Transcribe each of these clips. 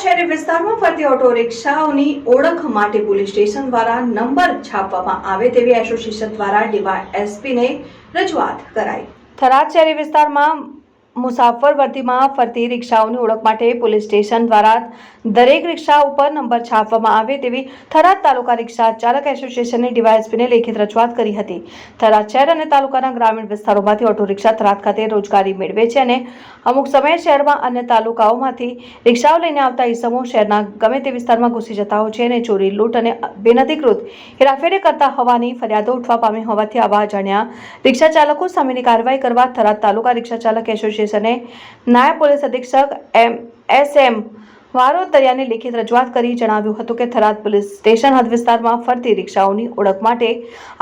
શહેરી વિસ્તારમાં ફરતી ઓટો રિક્ષાઓની ઓળખ માટે પોલીસ સ્ટેશન દ્વારા નંબર છાપવામાં આવે તેવી એસોસિએશન દ્વારા ડીવાય એસપીને રજૂઆત કરાઈ. થરાદ શહેરી વિસ્તારમાં મુસાફર વર્તીમાં ફરતી રિક્ષાઓની ઓળખ માટે પોલીસ સ્ટેશન દ્વારા દરેક રિક્ષા ઉપર નંબર છાપવામાં આવે તેવી થરાદ તાલુકા રિક્ષા ચાલક એસોસિએશનની ડીવાયએસપીને લેખિત રજૂઆત કરી હતી. થરાદ શહેર અને તાલુકાના ગ્રામીણ વિસ્તારોમાંથી ઓટો રિક્ષા થરાદ ખાતે રોજગારી મેળવે છે અને અમુક સમયે શહેરમાં અન્ય તાલુકાઓમાંથી રિક્ષાઓ લઈને આવતા ઈસમો શહેરના ગમે તે વિસ્તારમાં ઘૂસી જતા હોય છે અને ચોરી, લૂંટ અને બિનઅધિકૃત હેરાફેરી કરતા હોવાની ફરિયાદો ઉઠવા પામી હોવાથી આવા અજાણ્યા રિક્ષા ચાલકો સામેની કાર્યવાહી કરવા થરાદ તાલુકા રિક્ષા ચાલક એસોસિએશને નાયબ પોલીસ અધિક્ષક એમ એસ એમ વારોતરિયાની લેખિત રજૂઆત કરી જણાવ્યું હતું કે થરાદ પોલીસ સ્ટેશન હદ વિસ્તારમાં ફરતી રિક્ષાઓની ઓળખ માટે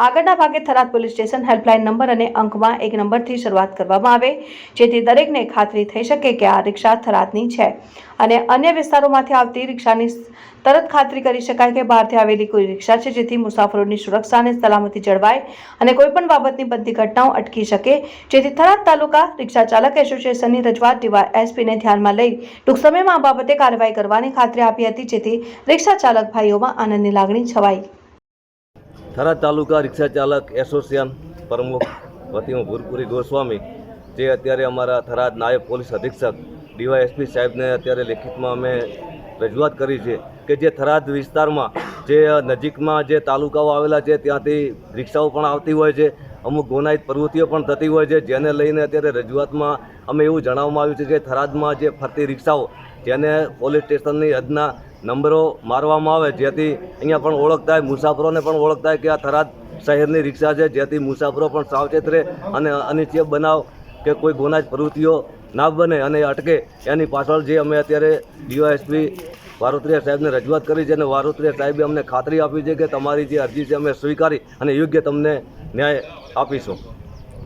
આગળના ભાગે Tharad police station helpline number અને અંકમાં એક નંબરથી શરૂઆત કરવામાં આવે, જેથી દરેકને ખાતરી થઈ શકે કે આ રિક્ષા થરાદની છે. અને અન્ય વિસ્તારોમાંથી આવતી રિક્ષાની તરત ખાતરી કરી શકાય કે બહારથી આવેલી કોઈ રિક્ષા છે, જેથી મુસાફરોની સુરક્ષા અને સલામતી જળવાય અને કોઈપણ બાબતની બધી ઘટનાઓ અટકી શકે. જેથી થરાદ તાલુકા રિક્ષા ચાલક એસોસિએશનની રજૂઆત ડીવાય એસપીને ધ્યાનમાં લઈ ટૂંક સમયમાં આ બાબતે કાર્યવાહી કરવાની ખાતરી આપી હતી, જેથી રિક્ષા ચાલક ભાઈઓમાં આનંદની લાગણી છવાઈ. થરાદ તાલુકા રિક્ષા ચાલક એસોસિએશન પ્રમુખ વતીમાં ભૂરપુરી ગોસ્વામી, જે અત્યારે અમારા થરાદ નાયબ પોલીસ અધિક્ષક ડીવાયએસપી સાહેબને અત્યારે લેખિતમાં અમે રજૂઆત કરી છે કે જે થરાદ વિસ્તારમાં જે નજીકમાં જે તાલુકાઓ આવેલા છે, ત્યાંથી રિક્ષાઓ પણ આવતી હોય છે, અમુક ગુનાહિત પ્રવૃત્તિઓ પણ થતી હોય છે, જેને લઈને અત્યારે રજૂઆતમાં અમે એવું જણાવવામાં આવ્યું છે કે થરાદમાં જે ફરતી રિક્ષાઓ જેને પોલીસ સ્ટેશનની હદના નંબરો મારવામાં આવે, જેથી અહીંયા પણ ઓળખ થાય મુસાફરોને પણ ઓળખ થાય કે આ થરાદ શહેરની રિક્ષા છે, જેથી મુસાફરો પણ સાવચેત રહે અને અનિચ્છનીય બનાવ કે કોઈ ગુનાહિત પ્રવૃત્તિઓ ના બને અને અટકે. એની પાછળ જે અમે અત્યારે ડીવાયએસપી વારોત્રિયા સાહેબને રજૂઆત કરી છે અને વારોત્રિયા સાહેબે અમને ખાતરી આપી છે કે તમારી જે અરજી છે, અમે સ્વીકારી અને યોગ્ય તમને ન્યાય આપીશું.